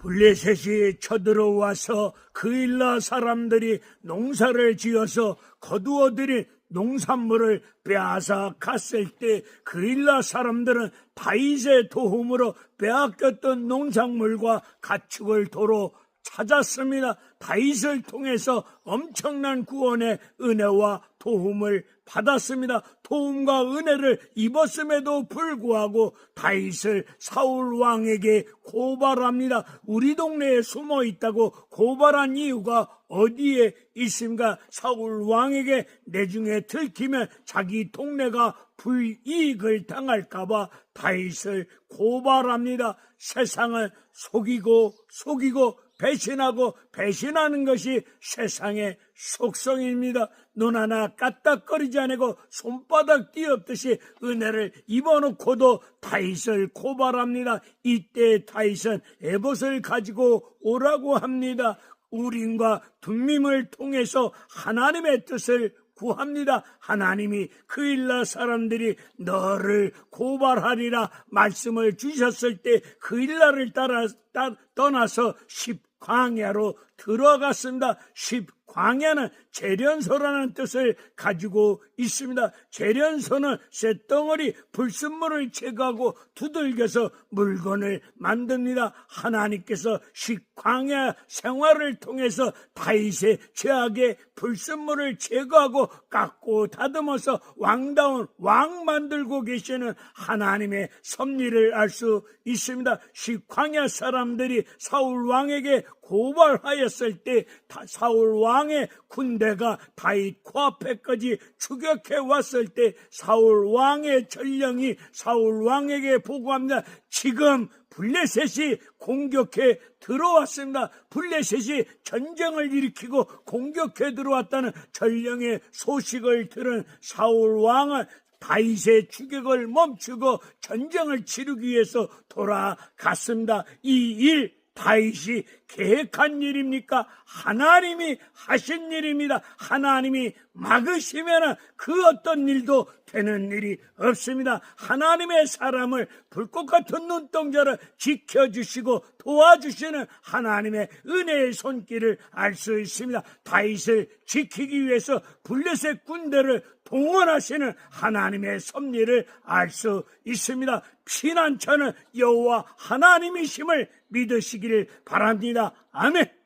블레셋이 쳐들어와서 그일라 사람들이 농사를 지어서 거두어들인 농산물을 빼앗아 갔을 때 그일라 사람들은 다윗의 도움으로 빼앗겼던 농작물과 가축을 도로 찾았습니다. 다윗을 통해서 엄청난 구원의 은혜와 도움을 받았습니다. 도움과 은혜를 입었음에도 불구하고 다윗을 사울 왕에게 고발합니다. 우리 동네에 숨어 있다고 고발한 이유가 어디에 있습니까? 사울 왕에게 내 중에 들키면 자기 동네가 불이익을 당할까봐 다윗을 고발합니다. 세상을 속이고 속이고 배신하고 배신하는 것이 세상의 속성입니다. 눈 하나 까딱거리지 않고 손바닥 띄었듯이 은혜를 입어놓고도 다윗을 고발합니다. 이때 다윗은 에봇을 가지고 오라고 합니다. 우린과 둠밈을 통해서 하나님의 뜻을 구합니다. 하나님이 그 일나 사람들이 너를 고발하리라 말씀을 주셨을 때 그 일나를 따라 따, 떠나서 십 광야로 들어갔습니다. 십 광야는 재련소라는 뜻을 가지고 있습니다. 재련소는 쇳덩어리 불순물을 제거하고 두들겨서 물건을 만듭니다. 하나님께서 십광야 생활을 통해서 다윗의 죄악의 불순물을 제거하고 깎고 다듬어서 왕다운 왕 만들고 계시는 하나님의 섭리를 알 수 있습니다. 십광야 사람들이 사울 왕에게 고발하였을 때 다- 사울 왕의 군대가 다윗 코앞에까지 추격해 왔을 때 사울 왕의 전령이 사울 왕에게 보고합니다. 지금 블레셋이 공격해 들어왔습니다. 블레셋이 전쟁을 일으키고 공격해 들어왔다는 전령의 소식을 들은 사울 왕은 다윗의 추격을 멈추고 전쟁을 치르기 위해서 돌아갔습니다. 이 일 다윗이 계획한 일입니까? 하나님이 하신 일입니다. 하나님이 막으시면 그 어떤 일도 되는 일이 없습니다. 하나님의 사람을 불꽃 같은 눈동자를 지켜주시고 도와주시는 하나님의 은혜의 손길을 알 수 있습니다. 다윗을 지키기 위해서 블레셋 군대를 동원하시는 하나님의 섭리를 알 수 있습니다. 피난처는 여호와 하나님이심을 믿으시기를 바랍니다. 아멘.